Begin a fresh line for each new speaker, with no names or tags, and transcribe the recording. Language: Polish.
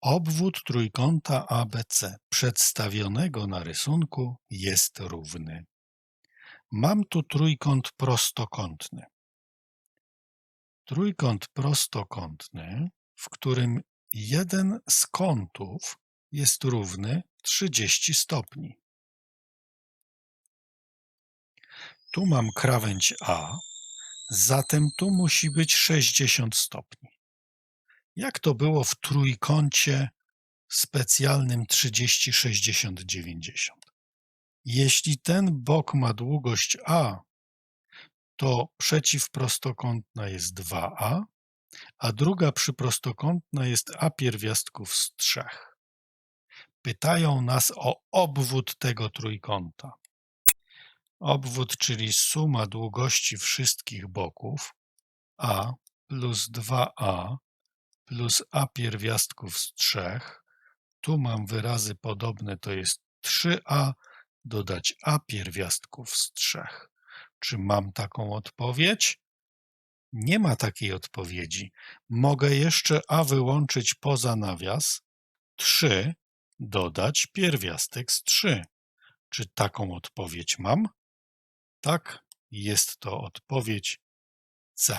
Obwód trójkąta ABC przedstawionego na rysunku jest równy. Mam tu trójkąt prostokątny. Trójkąt prostokątny, w którym jeden z kątów jest równy 30 stopni. Tu mam krawędź A, zatem tu musi być 60 stopni. Jak to było w trójkącie specjalnym 30, 60, 90? Jeśli ten bok ma długość A, to przeciwprostokątna jest 2A, a druga przyprostokątna jest A pierwiastków z 3. Pytają nas o obwód tego trójkąta. Obwód, czyli suma długości wszystkich boków A plus 2A plus A pierwiastków z 3. Tu mam wyrazy podobne, to jest 3A dodać A pierwiastków z 3. Czy mam taką odpowiedź? Nie ma takiej odpowiedzi. Mogę jeszcze A wyłączyć poza nawias. 3 dodać pierwiastek z 3. Czy taką odpowiedź mam? Tak, jest to odpowiedź C.